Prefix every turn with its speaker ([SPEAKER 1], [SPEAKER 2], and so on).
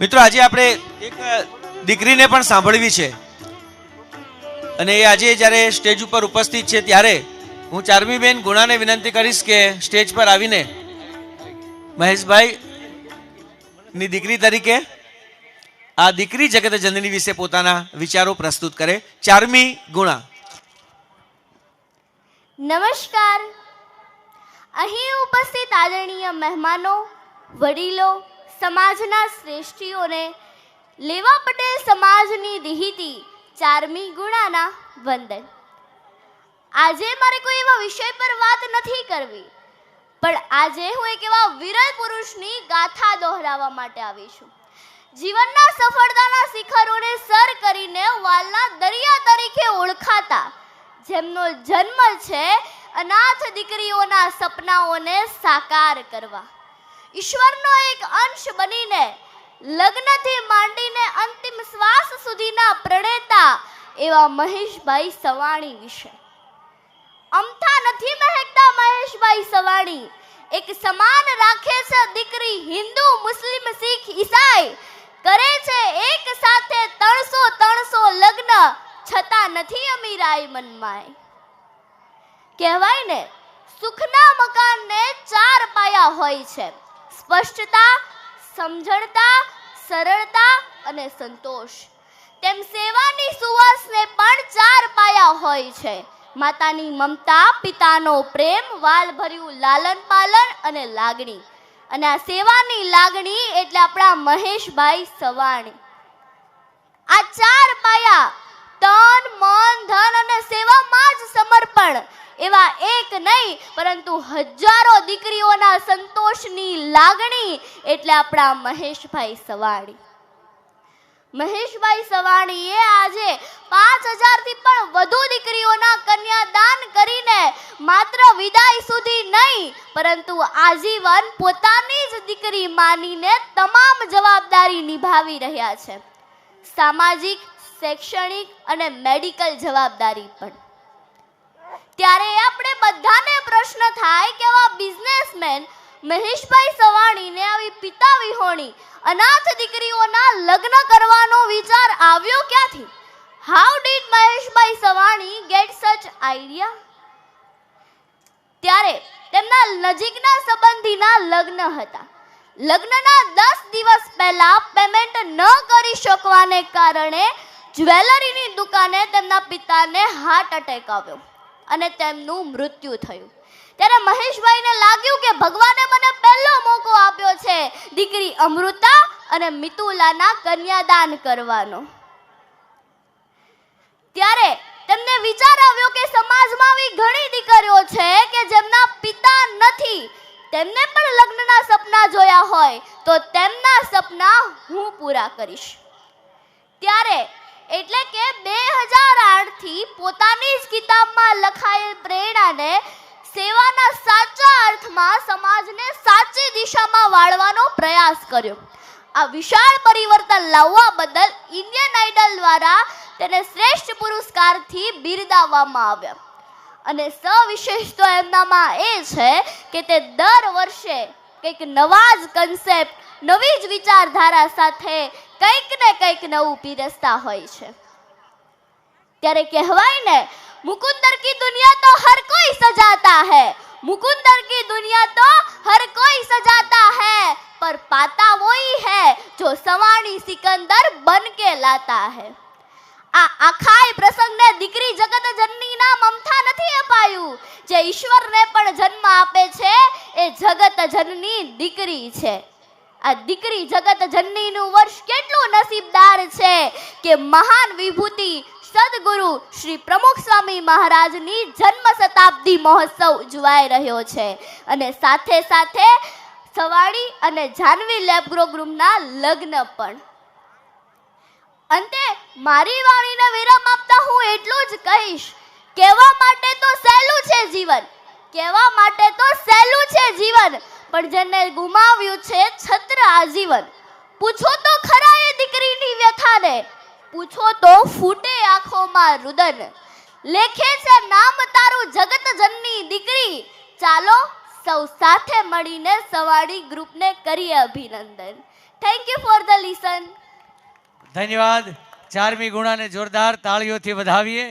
[SPEAKER 1] મિત્રો, આજે આપણે એક દીકરીને પણ સાંભળવી છે. અને એ આજે જ્યારે સ્ટેજ ઉપર ઉપસ્થિત છે ત્યારે હું ચારમી બેન ગુણાને વિનંતી કરીશ કે સ્ટેજ પર આવીને મહેશભાઈ ની દીકરી તરીકે આ દીકરી જગત જનની વિશે પોતાના વિચારો પ્રસ્તુત કરે. ચારમી ગુણા.
[SPEAKER 2] નમસ્કાર. અહીં ઉપસ્થિત આદરણીય મહેમાનો, વડીલો સમાજના શ્રેષ્ઠીઓને લેવા પટેલ સમાજની દિહિતી ચારમી ગુણાના વંદન. આજે મારે કોઈ એવા વિષય પર વાત નથી કરવી, પણ આજે હું એક એવા વિરલ પુરુષની ગાથા દોહરાવવા માટે આવી છું. જીવનના સફળતાના શિખરોને સર કરીને વાલના દરિયા તરીકે ઓળખાતા જેમનો જન્મ છે અનાથ દીકરીઓના સપનાઓને સાકાર કરવા. ઈશ્વરનો એક અંશ બનીને લગ્નથી માંડીને અંતિમ શ્વાસ સુધીના પ્રણેતા એવા મહેશભાઈ સવાણી વિશે. અમથા નથી મહેકતા મહેશભાઈ સવાણી. એક સમાન રાખે છે દીકરી હિન્દુ મુસ્લિમ શીખ ઈસાઈ. કરે છે એક સાથે ત્રણસો ત્રણસો લગ્ન, છતાં નથી અમીરાય મનમાય કહેવાય ને, સુખના મકાનને ચાર પાયા હોય છે. સ્પષ્ટતા, સમજણતા, સરળતા અને સંતોષ. તેમ સેવાની સુવાસને પણ ચાર પાયા હોય છે. માતાની મમતા, પિતાનો પ્રેમ, વાલભર્યું લાલન પાલન અને લાગણી. અને આ સેવાની લાગણી એટલે આપણા મહેશભાઈ સવાણી. આ ચાર પાયા તન, મન, ધન અને સેવામાં જ સમર્પણ. એવા એક નહીં, પરંતુ હજારો દીકરીઓના સંતોષની લાગણી એટલે આપણા મહેશભાઈ સવાણી. મહેશભાઈ સવાણીએ આજે પાંચ હજારથી પણ વધુ દીકરીઓના કન્યાદાન કરીને માત્ર વિદાય સુધી નહીં, પરંતુ આજીવન પોતાની જ દીકરી માનીને તમામ જવાબદારી નિભાવી રહ્યા છે. સામાજિક, શૈક્ષણિક અને મેડિકલ જવાબદારી પણ. ત્યારે આપણે બધાને પ્રશ્ન થાય કે બિઝનેસમેન મહેશભાઈ સવાણીને આવી પિતા વિહોણી, અનાથ દીકરીઓના લગ્ન કરવાનો વિચાર આવ્યો ક્યાંથી? How did Maheshbhai Savani get such idea ત્યારે તેમના નજીકના સંબંધીના લગ્ન હતા. લગ્નના દસ દિવસ પહેલા પેમેન્ટ ન કરી શકવાને કારણે જ્વેલરીની દુકાને તેમના પિતાને હાર્ટ એટેક આવ્યો. અને તેમનું મૃત્યુ થયું. ત્યારે મહેશભાઈને લાગ્યું કે ભગવાને મને પહેલો મોકો આપ્યો છે દીકરી અમૃતા અને મિતુલાના કન્યાદાન કરવાનો. ત્યારે તેમને વિચાર આવ્યો કે સમાજમાં આવી ઘણી દીકરીઓ છે કે જેમના પિતા નથી. તેમને પણ લગ્નના સપના જોયા હોય તો તેમના સપના હું પૂરા કરીશ. ત્યારે એટલે કે બે હજાર આઠથી પોતાની જ કિતાબમાં લખાયેલ પ્રેરણાને સેવાના સાચા અર્થમાં સમાજને સાચી દિશામાં વાળવાનો પ્રયાસ કર્યો. આ વિશાળ પરિવર્તન લાવવા બદલ ઇન્ડિયન આઇડલ દ્વારા તેને શ્રેષ્ઠ પુરસ્કારથી બિરદાવવામાં આવ્યા. અને સવિશેષ તો એમનામાં એ છે કે તે દર વર્ષે કંઈક નવા જ કન્સેપ્ટ નવી જ વિચારધારા સાથે કંઈક ને કંઈક નવું પીરસતા હોય છે ત્યારે કહેવાય ને મુકુંદર કી દુનિયા તો હર કોઈ સજાતા है मुकुंदर की दुनिया तो हर कोई सजाता है पर पाता वही है जो सवाणी सिकंदर बन के लाता है આ આખાય પ્રસંગને દીકરી જગત જનનીના મમતા નથી અપાયું જે ઈશ્વરને પણ જન્મ આપે છે એ જગત જનની દીકરી છે આ દીકરી જગત જનનીનું વર્ષ કેટલું નસીબદાર છે કે મહાન વિભૂતિ સદગુરુ શ્રી પ્રમુખ સ્વામી મહારાજની જન્મ શતાબ્દી મહોત્સવ ઉજવાઈ રહ્યો છે. અને સાથે સાથે સવાણી અને જાનવી લેબગ્રો ગ્રુપના લગ્ન પણ. અંતે મારી વાણીને વિરામ આપતા હું એટલું જ કહીશ. કહેવા માટે તો સહેલું છે જીવન. કહેવા માટે તો સહેલું છે જીવન. પણ જેને ગુમાવ્યું છે છત્ર આજીવન. પૂછો તો ખરા એ દીકરીની વ્યથાને. પૂછો તો ફૂટે આંખોમાં રુદન. લેખે છે નામ તારું જગત જનની દીકરી. ચાલો સૌ સાથે મળીને સવાડી ગ્રુપને કરીએ અભિનંદન. Thank you for the listen
[SPEAKER 3] ધન્યવાદ. ચારમી ગુણાને જોરદાર તાળીઓથી વધાવીએ.